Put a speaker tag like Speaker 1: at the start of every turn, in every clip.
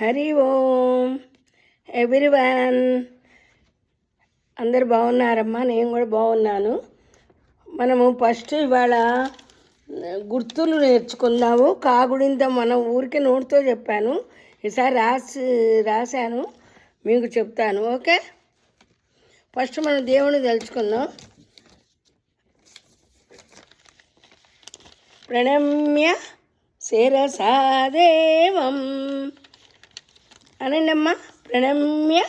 Speaker 1: హరి ఓం. Everyone అందరు బాగున్నారమ్మా? నేను కూడా బాగున్నాను. మనము ఫస్ట్ ఇవాళ గుర్తులు నేర్చుకుందాము. కాగుడింత మన ఊరికే నోటితో చెప్పాను. ఈసారి రాసి రాశాను. మీకు చెప్తాను. ఓకే? ఫస్ట్ మనం దేవుని తెలుసుకుందాం ప్రణమ్య శిరసాదేవం. అనండమ్మ ప్రణమ్య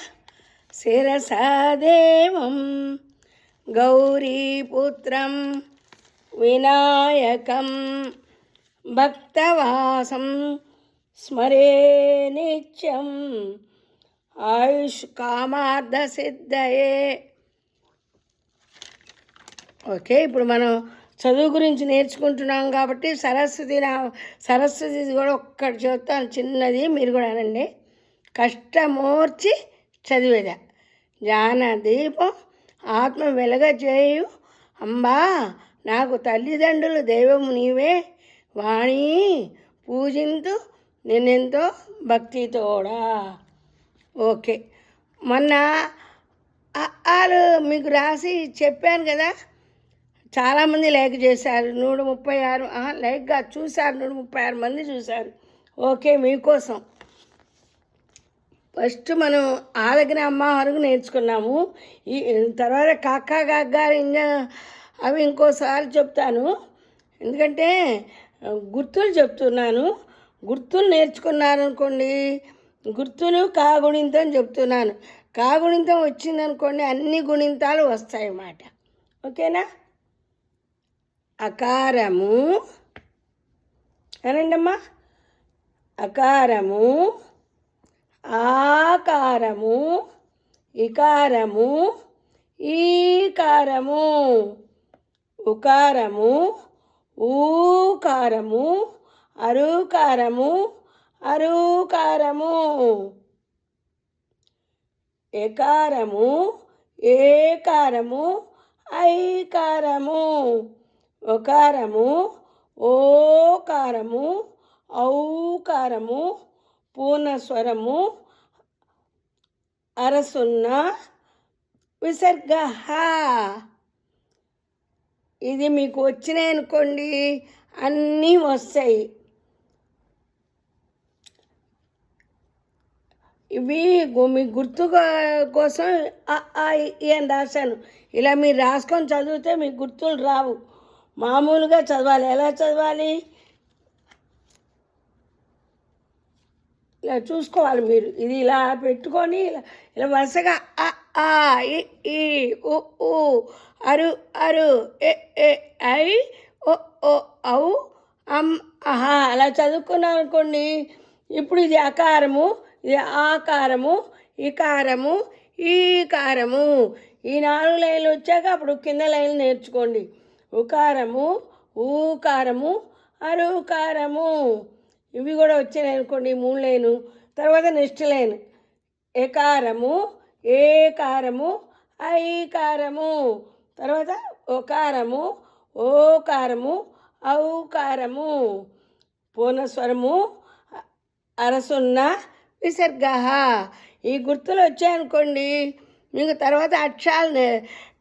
Speaker 1: శిరసాదేవం గౌరీపుత్రం వినాయకం భక్తవాసం స్మరే నిత్యం ఆయుష్ కామార్థసిద్ధయే ఓకే ఇప్పుడు మనం చదువు గురించి నేర్చుకుంటున్నాం కాబట్టి సరస్వతి నా సరస్వతి కూడా ఒక్కటి చెప్తాను చిన్నది మీరు కూడా అనండి. కష్టమోర్చి చదివేదా. జ్ఞాన దీపం ఆత్మ వెలగజేయు అంబా నాకు తల్లిదండ్రులు దైవము నీవే. వాణి పూజింతు నిన్నెంతో భక్తితోడా. ఓకే. మొన్న వాళ్ళు మీకు రాసి చెప్పాను కదా. చాలామంది లైక్ చేశారు. నూట ముప్పై ఆరు లైక్గా చూశారు. నూట ముప్పై ఆరు మంది చూశారు. ఓకే మీకోసం. ఫస్ట్ మనం ఆలగ్న అమ్మవారికి నేర్చుకున్నాము. ఈ తర్వాత కాక గగ్గ ఇంకా అవి ఇంకోసారి చెప్తాను. ఎందుకంటే గుర్తులు చెప్తున్నాను. గుర్తులు నేర్చుకున్నారనుకోండి గుర్తులు కాగుణింతం చెప్తున్నాను. కాగుణింతం వచ్చిందనుకోండి అన్ని గుణింతాలు వస్తాయి అన్నమాట ఓకేనా? అకారము. అనండమ్మా. అకారము. ఆకారము ఇకారము ఈకారము ఉకారము ఊకారము అరుకారము అరుకారము. ఎకారము ఏకారము ఐకారము. ఒకారము ఓకారము ఔకారము పూర్ణస్వరము అరసున్న విసర్గ ఇది మీకు వచ్చినాయి అనుకోండి అన్నీ వస్తాయి. ఇవి మీ గుర్తు కోసం ఆ, అని రాశాను. ఇలా మీరు రాసుకొని చదివితే మీ గుర్తులు రావు. మామూలుగా చదవాలి. ఎలా చదవాలి? ఇలా చూసుకోవాలి మీరు. ఇది ఇలా పెట్టుకొని ఇలా ఇలా వరుసగా అ, ఆ ఇ, ఈ ఉ ఊ అరు అరు ఏ ఏ ఐ ఓ ఓ ఔ అమ్ అహా. అలా చదువుకున్నాను అనుకోండి. ఇప్పుడు ఇది అకారము ఇది ఆకారము ఇకారము కారము ఈ నాలుగు లైన్లు వచ్చాక అప్పుడు కింద లైన్లు నేర్చుకోండి. ఉకారము ఊకారము అరుకారము. ఇవి కూడా వచ్చినాయి అనుకోండి మూడు లైను. తర్వాత నెక్స్ట్ లైన్. ఎకారము ఏకారము ఐకారము. తర్వాత ఒకారము ఓకారము ఔకారము. పూర్ణస్వరము అరసున్న విసర్గ ఈ గుర్తులు వచ్చాయనుకోండి మీకు తర్వాత అక్షరాలు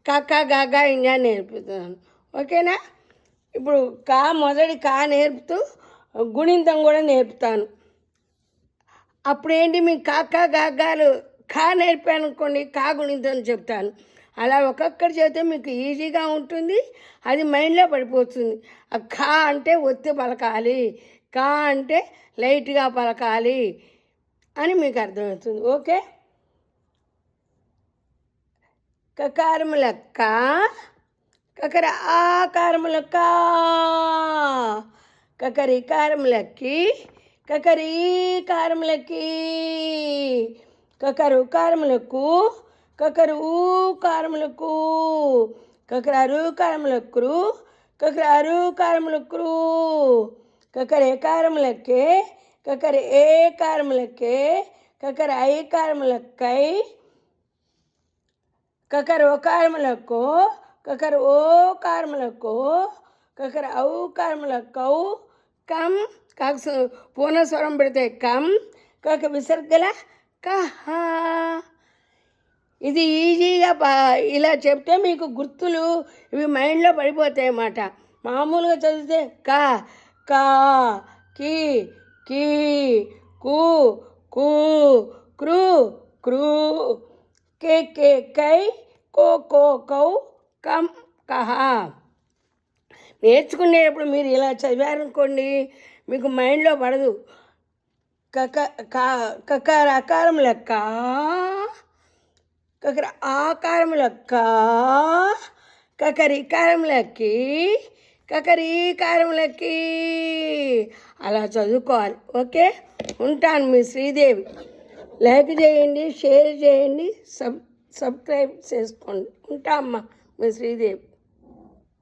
Speaker 1: కక్క గగ ఇంజా నేర్పుతున్నాను ఓకేనా? ఇప్పుడు కా మొదటి కా నేర్పుతూ గుణింతం కూడా నేర్పుతాను. అప్పుడు ఏంటి మీకు కాక కాకాలు కా నేర్పాను అనుకోండి కా గుణింతం చెప్తాను. అలా ఒక్కొక్కటి చెబితే మీకు ఈజీగా ఉంటుంది అది మైండ్లో పడిపోతుంది. ఆ ఖా అంటే ఒత్తి పలకాలి కా అంటే లైట్గా పలకాలి అని మీకు అర్థమవుతుంది. ఓకే? కకారముల కా కకర ఆకారముల కా కకరి కారములకి కకరి కారములకి కకరు కారములకు కకరు కారములకు కకర అరు కారములకు కకర అరు కారములకు కకర ఏ కారములకే కకర ఏ కారములకే కకర ఐ కారములకై కకర ఓకారములకు కకర ఓ కారములకు కకర ఔ కౌ కమ్ కాకు పూర్ణ స్వరం పెడితే కం కక విసర్గల కహా. ఇది ఈజీగా పా- ఇలా చెప్తే మీకు గుర్తులు ఇవి మైండ్లో పడిపోతాయి అన్నమాట. మామూలుగా చదివితే కా కా కి కీ కు కు క్రు క్రూ కే కే కై కో కో కౌ కం కహా. నేర్చుకునేటప్పుడు మీరు ఇలా చదివారనుకోండి మీకు మైండ్లో పడదు. కక కా కకార అకారం లెక్క కకర ఆకారం లెక్క కకరికారం లెక్కి కకరీకారం లెక్కి. అలా చదువుకోవాలి. ఓకే? ఉంటాను మీ శ్రీదేవి. లైక్ చేయండి షేర్ చేయండి సబ్ సబ్స్క్రైబ్ చేసుకోండి. ఉంటా అమ్మ మీ శ్రీదేవి.